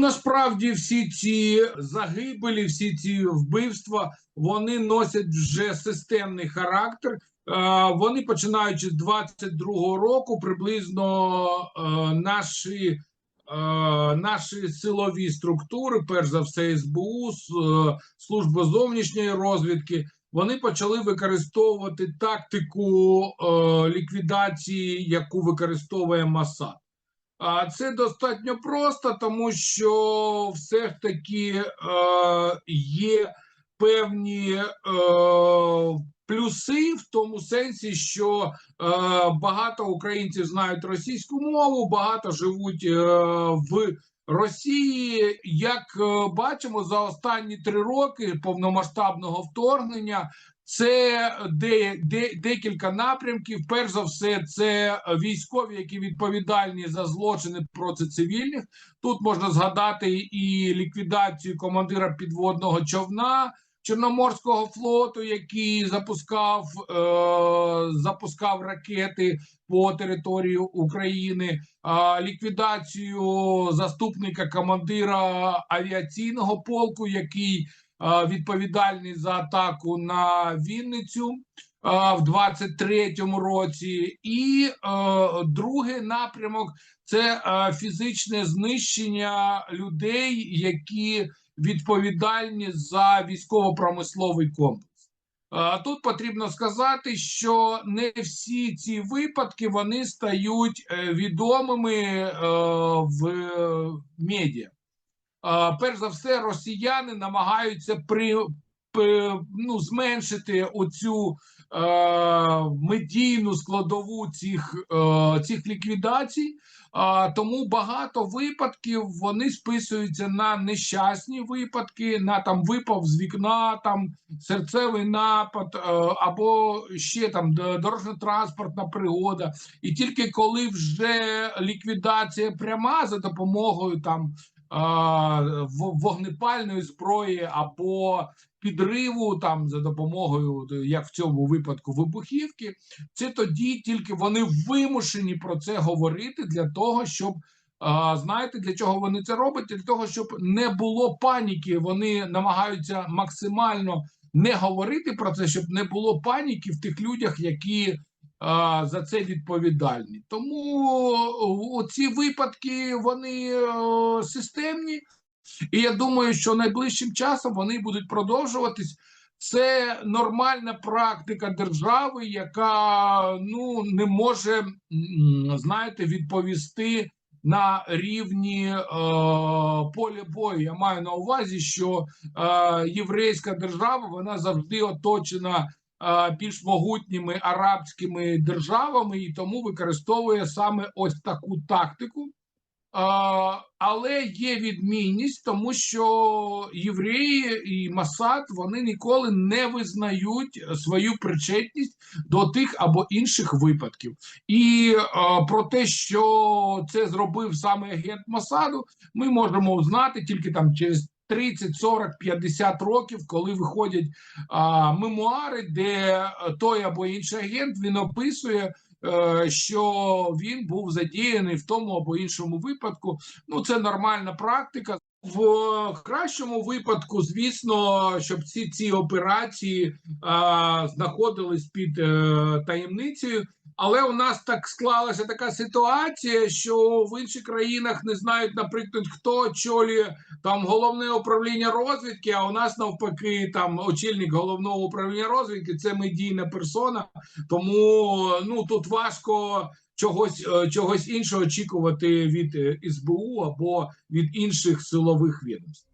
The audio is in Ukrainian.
Насправді всі ці загибелі, всі ці вбивства, вони носять вже системний характер. Е, Вони починаючи з 22-го року, приблизно е, наші, е, наші силові структури, перш за все, СБУ, служба зовнішньої розвідки, вони почали використовувати тактику ліквідації, яку використовує Масад. А це достатньо просто, тому що все ж таки е, є певні е, плюси в тому сенсі, що е, багато українців знають російську мову, багато живуть в Росії. Як бачимо, за останні три роки повномасштабного вторгнення це де, де, декілька напрямків. Перш за все, це військові, які відповідальні за злочини проти цивільних. Тут можна згадати і ліквідацію командира підводного човна Чорноморського флоту, який запускав, е, запускав ракети по території України, а ліквідацію заступника командира авіаційного полку, який е, відповідальний за атаку на Вінницю е, в 23-му році, і е, другий напрямок це е, фізичне знищення людей, які відповідальні за військово-промисловий комплекс. Е, Тут потрібно сказати, що не всі ці випадки вони стають е, відомими е, в е, медіа. Перш за все, росіяни намагаються при, ну, зменшити оцю е, медійну складову цих, е, цих ліквідацій. А, тому багато випадків вони списуються на нещасні випадки, на там випав з вікна, там серцевий напад, е, або ще там дорожньо-транспортна пригода. І тільки коли вже ліквідація пряма за допомогою там вогнепальної зброї або підриву там за допомогою, як в цьому випадку, вибухівки, це тоді тільки вони вимушені про це говорити для того, щоб знаєте, для чого вони це роблять? Для того, щоб не було паніки. Вони намагаються максимально не говорити про це, щоб не було паніки в тих людях, які за це відповідальні. Тому ці випадки вони системні, і я думаю, що найближчим часом вони будуть продовжуватись. Це нормальна практика держави, яка ну не може знаєте відповісти на рівні е, поля бою. Я маю на увазі, що е, єврейська держава вона завжди оточена більш могутніми арабськими державами, і тому використовує саме ось таку тактику. Але є відмінність, тому що євреї і Масад вони ніколи не визнають свою причетність до тих або інших випадків. І а, про те, що це зробив саме агент Масаду, ми можемо знати тільки там через 30, 40, 50 років, коли виходять а, мемуари, де е, той або інший агент він описує е, що він був задіяний в тому або іншому випадку. Ну, це нормальна практика. В кращому випадку, звісно, щоб ці ці операції а, знаходились під е, таємницею. Але у нас так склалася така ситуація, що в інших країнах не знають, наприклад, хто очолює там головне управління розвідки. А у нас навпаки, там очільник головного управління розвідки це медійна персона. Тому ну тут важко чогось, е, чогось іншого очікувати від е, СБУ або від інших силових відомств.